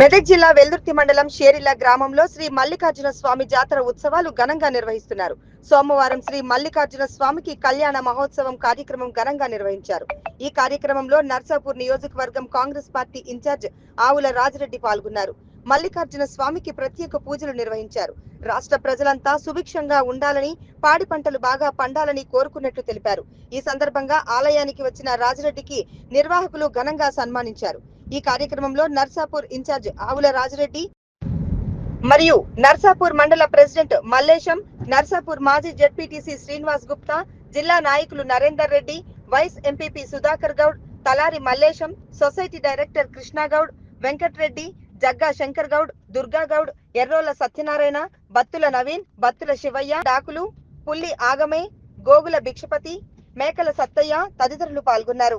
మెదక్ జిల్లా వెల్దుర్తి మండలం షేరిల్లా గ్రామంలో శ్రీ మల్లికార్జున స్వామి జాతర ఉత్సవాలు ఘనంగా నిర్వహిస్తున్నారు. సోమవారం శ్రీ మల్లికార్జున స్వామికి కళ్యాణ మహోత్సవం కార్యక్రమం ఘనంగా నిర్వహించారు. ఈ కార్యక్రమంలో నర్సాపూర్ నియోజకవర్గం కాంగ్రెస్ పార్టీ ఇన్ఛార్జ్ ఆవుల రాజరెడ్డి పాల్గొన్నారు. మల్లికార్జున స్వామికి ప్రత్యేక పూజలు నిర్వహించారు. రాష్ట్ర ప్రజలంతా సుభిక్షంగా ఉండాలని పాడి పంటలు బాగా పండాలని కోరుకున్నట్లు తెలిపారు. ఈ సందర్భంగా ఆలయానికి వచ్చిన రాజరెడ్డికి నిర్వాహకులు ఘనంగా సన్మానించారు. ఈ కార్యక్రమంలో నర్సాపూర్ ఇన్ఛార్జ్ ఆవుల రాజరెడ్డి మరియు నర్సాపూర్ మండల ప్రెసిడెంట్ మల్లేశం నర్సాపూర్ మాజీ జెడ్పీటీసీ శ్రీనివాస్ గుప్తా జిల్లా నాయకులు Narender Reddy vice MPP Sudhakar Goud Talari Mallesham society director Krishnagoud Venkatreddy Jagga Shankar Goud Durga Goud Errola Satyanarayana Battula Naveen Battula Sivaiah డాకులు పుల్లి ఆగమే గోగుల భిక్షపతి మేకల సత్తయ్య తదితరులు పాల్గొన్నారు.